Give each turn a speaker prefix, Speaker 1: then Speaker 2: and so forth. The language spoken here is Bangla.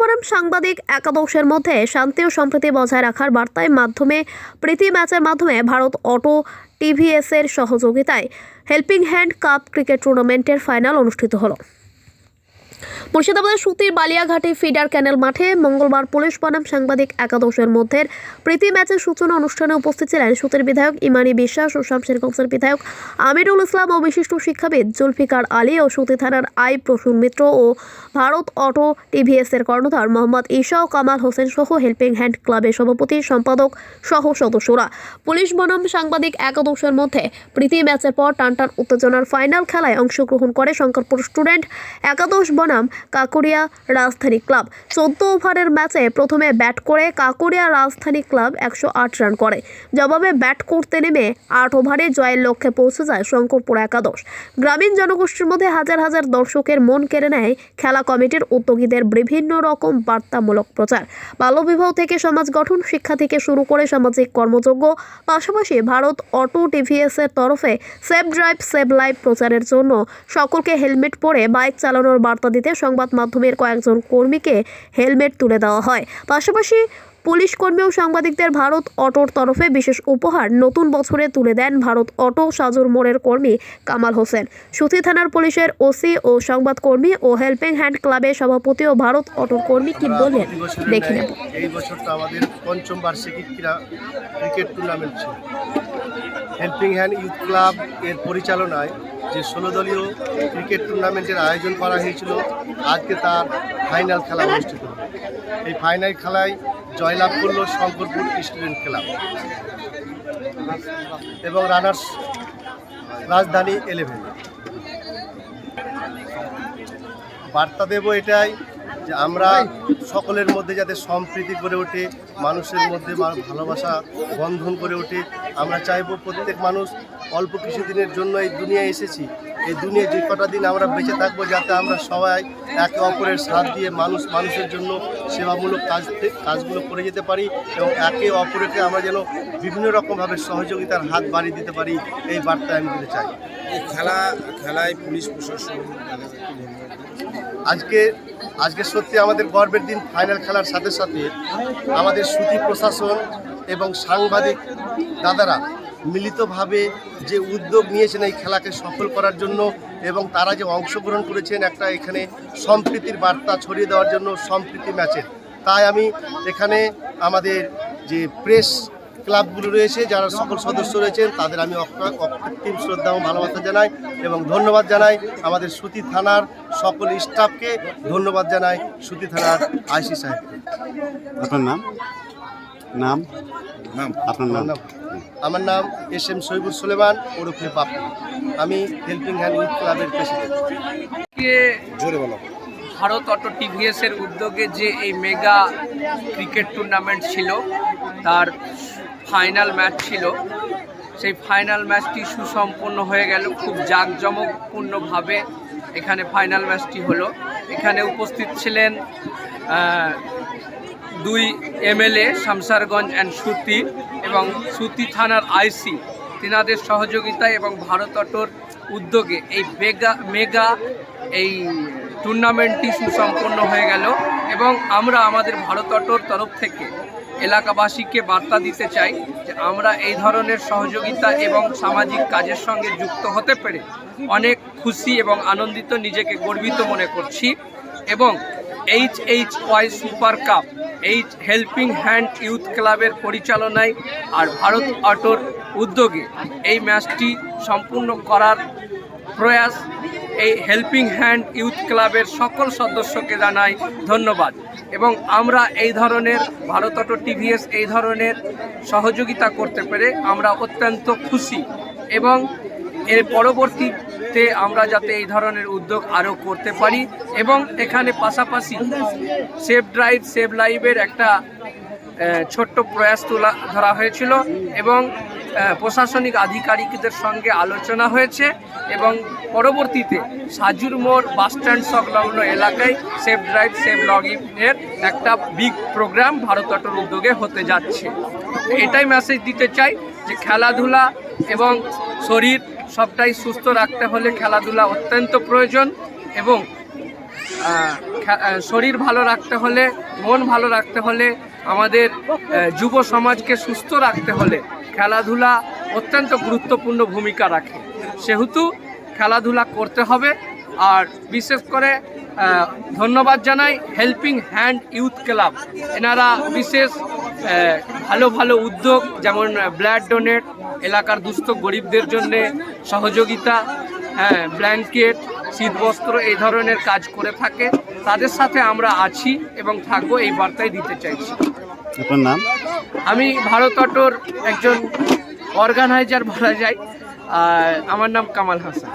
Speaker 1: বনাম সাংবাদিক একাদশের মধ্যে শান্তি ও সম্প্রীতি বজায় রাখার বার্তায় মাধ্যমে, প্রীতি ম্যাচের মাধ্যমে ভারত অটো টিভিএস এর সহযোগিতায় হেল্পিং হ্যান্ড কাপ ক্রিকেট টুর্নামেন্টের ফাইনাল অনুষ্ঠিত হলো। মুর্শিদাবাদের সুতির বালিয়াঘাটে ফিডার ক্যানেল মাঠে মঙ্গলবার পুলিশ বনাম সাংবাদিক একাদশের মধ্যে প্রীতি ম্যাচের সূচনা অনুষ্ঠানে উপস্থিত ছিলেন সুতির বিধায়ক ইমানি বিশ্বাস ও শামশেরগঞ্জের বিধায়ক আমিরুল ইসলাম ও বিশিষ্ট শিক্ষাবিদ জুলফিকার আলী ও সুতি থানার আই প্রসূন মিত্র ও ভারত অটো টিভিএস এর কর্ণধার মোহাম্মদ ঈশা ও কামাল হোসেন সহ হেল্পিং হ্যান্ড ক্লাবের সভাপতি, সম্পাদক সহ সদস্যরা। পুলিশ বনাম সাংবাদিক একাদশের মধ্যে প্রীতি ম্যাচের পর টানটান উত্তেজনার ফাইনাল খেলায় অংশগ্রহণ করে শঙ্করপুর স্টুডেন্ট একাদশ বনাম কাকুরিয়া রাজধানী ক্লাব। চোদ্দ ওভারের ম্যাচে প্রথমে ব্যাট করে কাকুরিয়া রাজধানী ক্লাব একশো আট রান করে। জবাবে ব্যাট করতে নেমে আট ওভারে জয়ের লক্ষ্যে পৌঁছে যায় শঙ্করপুর একাদশ। গ্রামীণ জনগোষ্ঠীর মধ্যে হাজার হাজার দর্শকের মন কেড়ে নেয় খেলা কমিটির উদ্যোগীদের বিভিন্ন রকম বার্তামূলক প্রচার। বাল্যবিবাহ থেকে সমাজ গঠন, শিক্ষা থেকে শুরু করে সামাজিক কর্মযোগ্য পাশাপাশি ভারত অটো টিভিএস এর তরফে সেভ ড্রাইভ, সেভ লাইভ প্রচারের জন্য সকলকে হেলমেট পরে বাইক চালানোর বার্তা দিতে সংবাদ মাধ্যমের কয়েকজন কর্মীকে হেলমেট তুলে দেওয়া হয়। পাশাপাশি পুলিশ কর্মী ও সাংবাদিকদের ভারত অটোর তরফে বিশেষ উপহার নতুন বছরে তুলে দেন ভারত অটো সাজুর মোড়ের কর্মী কামাল হোসেন। সুথি থানার পুলিশের ওসি ও সংবাদকর্মী ও হেল্পিং হ্যান্ড ক্লাবের সভাপতি ও ভারত অটোর কর্মী কি বললেন?
Speaker 2: বছরের
Speaker 1: দেখে নেব।
Speaker 2: এই বছরটা আমাদের পঞ্চম বার্ষিকী ক্রীড়া ক্রিকেট টুর্নামেন্ট ছিল। হেল্পিং হ্যান্ড ইউথ ক্লাব এর পরিচালনায় যে ষোলো দলীয় ক্রিকেট টুর্নামেন্টের আয়োজন করা হয়েছিল, আজকে তার ফাইনাল খেলা অনুষ্ঠিত এই ফাইনাল খেলায় জয়লাভ করল শঙ্করপুর স্টুডেন্ট ক্লাব। এবং রানার্স রাজধানী ইলেভেন বার্তা দেব এটাই যে আমরা সকলের মধ্যে যাতে সম্প্রীতি গড়ে ওঠে মানুষের মধ্যে ভালোবাসা বন্ধন করে ওঠে আমরা চাইব প্রত্যেক মানুষ অল্প কিছু দিনের জন্য এই দুনিয়ায় এসেছি। এই দুনিয়ায় যে কটা দিন আমরা বেঁচে থাকব যাতে আমরা সবাই একে অপরের সাথ দিয়ে মানুষ মানুষের জন্য সেবামূলক কাজ কাজগুলো করে যেতে পারি এবং একে অপরকে আমরা যেন বিভিন্ন রকমভাবে সহযোগিতার হাত বাড়িয়ে দিতে পারি এই বার্তা আমি দিতে চাই।
Speaker 3: এই খেলা খেলায় পুলিশ প্রশাসন
Speaker 2: আজকে আজকে সত্যি আমাদের গর্বের দিন ফাইনাল খেলার সাথে সাথে আমাদের সুতি প্রশাসন এবং সাংবাদিক দাদারা মিলিতভাবে যে উদ্যোগ নিয়েছেন এই খেলাকে সফল করার জন্য এবং তারা যে অংশগ্রহণ করেছেন একটা এখানে সম্প্রীতির বার্তা ছড়িয়ে দেওয়ার জন্য সম্প্রীতি ম্যাচের তাই আমি এখানে আমাদের যে প্রেস ক্লাবগুলো রয়েছে যারা সকল সদস্য রয়েছেন তাদের আমি অক- অকৃত্রিম শ্রদ্ধা এবং ভালোবাসা জানাই এবং ধন্যবাদ জানাই আমাদের সুতি থানার সকল স্টাফকে। ধন্যবাদ জানাই সুতি থানার আইসি সাহেব
Speaker 4: আপনার নাম? নাম?
Speaker 3: নাম।
Speaker 4: আপনার নাম?
Speaker 2: নাম। আমার নাম এস এম শহীবুর সুলেমান ওরফে বাপু। আমি হেল্পিং হ্যান্ড ইউথ ক্লাবের প্রেসিডেন্ট।
Speaker 5: ভারত অটো টিভিএস এর উদ্যোগে যে এই মেগা ক্রিকেট টুর্নামেন্ট ছিল তার ফাইনাল ম্যাচ ছিল। সেই ফাইনাল ম্যাচটি সুসম্পন্ন হয়ে গেল, খুব জাঁকজমকপূর্ণভাবে এখানে ফাইনাল ম্যাচটি হলো। এখানে উপস্থিত ছিলেন দুই এমএলএ শামসারগঞ্জ অ্যান্ড সুতি এবং সুতি থানার আইসি। তিনাদের সহযোগিতায় এবং ভারত অটোর উদ্যোগে এই মেগা মেগা এই টুর্নামেন্টটি সুসম্পন্ন হয়ে গেল এবং আমরা আমাদের ভারত অটোর তরফ থেকে এলাকাবাসীকে বার্তা দিতে চাই যে আমরা এই ধরনের সহযোগিতা এবং সামাজিক কাজের সঙ্গে যুক্ত হতে পেরে অনেক খুশি এবং আনন্দিত নিজেকে গর্বিত মনে করছি এবং H H Y super cup H helping hand youth ক্লাবের পরিচালনায় আর ভারত অটোর উদ্যোগে এই ম্যাচটি সম্পূর্ণ করার প্রয়াস, এই হেল্পিং হ্যান্ড ইউথ ক্লাবের সকল সদস্যকে জানাই ধন্যবাদ। এবং আমরা এই ধরনের, ভারত অটো টিভিএস এই ধরনের সহযোগিতা করতে পেরে আমরা অত্যন্ত খুশি। এবং এর পরবর্তীতে আমরা যাতে এই ধরনের উদ্যোগ আরও করতে পারি এবং এখানে পাশাপাশি সেভ ড্রাইভ সেভ লাইভের একটা ছোট্ট প্রয়াস তোলা ধরা হয়েছিল এবং প্রশাসনিক আধিকারিকদের সঙ্গে আলোচনা হয়েছে এবং পরবর্তীতে সাজুর মোড় বাসস্ট্যান্ড সংলগ্ন এলাকায় সেভ ড্রাইভ লগ এর একটা বিগ প্রোগ্রাম ভারত উদ্যোগে হতে যাচ্ছে। এটাই মেসেজ দিতে চাই যে খেলাধুলা এবং শরীর সবটাই সুস্থ রাখতে হলে খেলাধুলা অত্যন্ত প্রয়োজন এবং শরীর ভালো রাখতে হলে, মন ভালো রাখতে হলে আমাদের যুব সমাজকে সুস্থ রাখতে হলে খেলাধুলা অত্যন্ত গুরুত্বপূর্ণ ভূমিকা রাখে। সেহেতু খেলাধুলা করতে হবে আর বিশেষ করে ধন্যবাদ জানাই হেল্পিং হ্যান্ড ইউথ ক্লাব এনারা বিশেষ ভালো ভালো উদ্যোগ, যেমন ব্লাড ডোনেট এলাকার দুস্থ গরিবদের জন্যে সহযোগিতা হ্যাঁ ব্ল্যাঙ্কেট শীতবস্ত্র এই ধরনের কাজ করে থাকে। তাদের সাথে আমরা আছি এবং থাকব এই বার্তাই দিতে চাইছি।
Speaker 4: আপনার নাম?
Speaker 5: আমি ভারত অটোর একজন অর্গানাইজার বলা যায়। আর আমার নাম কামাল হাসান।